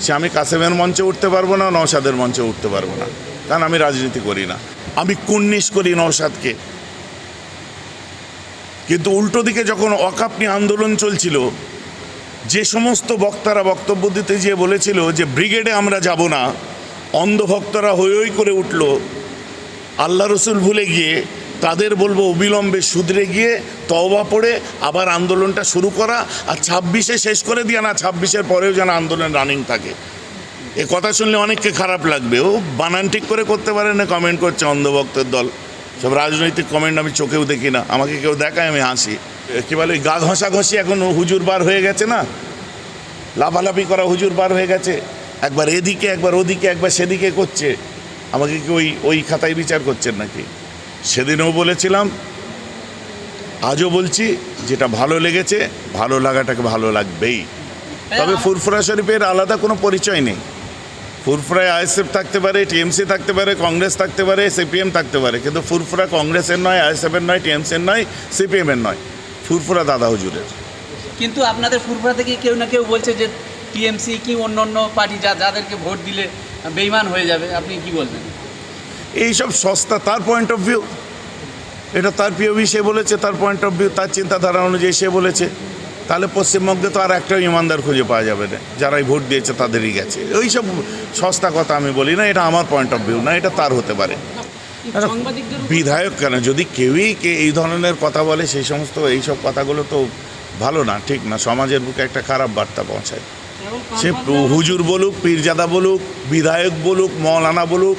সে আমি কাসেমের মঞ্চে উঠতে পারব না, নওশাদের মঞ্চে উঠতে পারব না। কারণ আমি রাজনীতি করি না। আমি কুন্নিশ করি নওশাদকে। কিন্তু উল্টো দিকে যখন অকাপ নিয়ে আন্দোলন চলছিল, যে সমস্ত বক্তারা বক্তব্য দিতে গিয়ে বলেছিল যে, ব্রিগেডে আমরা যাব না। অন্ধভক্তরা হই করে উঠল। আল্লাহ রসুল ভুলে গিয়ে তাদের বলব অবিলম্বে শুধরে গিয়ে তওবা পড়ে, আবার আন্দোলনটা শুরু করা আর ছাব্বিশে শেষ করে দিয়ে না, ছাব্বিশের পরেও যেন আন্দোলন রানিং থাকে। এ কথা শুনলে অনেককে খারাপ লাগবে। ও বানান ঠিক করে করতে পারে না কমেন্ট করছে অন্ধভক্তের দল। সব রাজনৈতিক কমেন্ট আমি চোখেও দেখি না। আমাকে কেউ দেখায়, আমি হাসি। কি বলে, গা ঘষাঘষি এখন হুজুর বার হয়ে গেছে না? লাফালাফি করা হুজুর বার হয়ে গেছে। একবার এদিকে, একবার ওদিকে, একবার সেদিকে করছে। আমাকে কি ওই ওই খাতায় বিচার করছেন নাকি? সেদিনও বলেছিলাম আজও বলছি যেটা ভালো লেগেছে ভালো লাগাটাকে ভালো লাগবেই। তবে ফুরফুরা শরীফের আলাদা কোনো পরিচয় নেই। ফুরফুরায় আইএসএফ থাকতে পারে টিএমসি থাকতে পারে কংগ্রেস থাকতে পারে সিপিএম থাকতে পারে কিন্তু ফুরফুরা কংগ্রেসের নয় আইএসএফের নয় টিএমসির নয় সিপিএমের নয় ফুরফুরা দাদা হুজুরের। কিন্তু আপনাদের ফুরফুরা থেকে কেউ না কেউ বলছে যে টিএমসি কি অন্য অন্য পার্টি যা যাদেরকে ভোট দিলে বেইমান হয়ে যাবে আপনি কি বলবেন? এইসব সস্তা তার পয়েন্ট অফ ভিউ এটা তার পিওভি সে বলেছে তার পয়েন্ট অফ ভিউ তার চিন্তাধারা অনুযায়ী সে বলেছে। তাহলে পশ্চিমবঙ্গে তো আর একটাও ইমানদার খুঁজে পাওয়া যাবে না। যারাই ভোট দিয়েছে তাদেরই গেছে। ওইসব সস্তা কথা আমি বলি না এটা আমার পয়েন্ট অফ ভিউ না এটা তার হতে পারে। বিধায়ক কেন? যদি কেউই কে এই ধরনের কথা বলে সেই সমস্ত এইসব কথাগুলো তো ভালো না ঠিক না। সমাজের বুকে একটা খারাপ বার্তা পৌঁছায়। সে হুজুর বলুক পীরজাদা বলুক বিধায়ক বলুক মৌলানা বলুক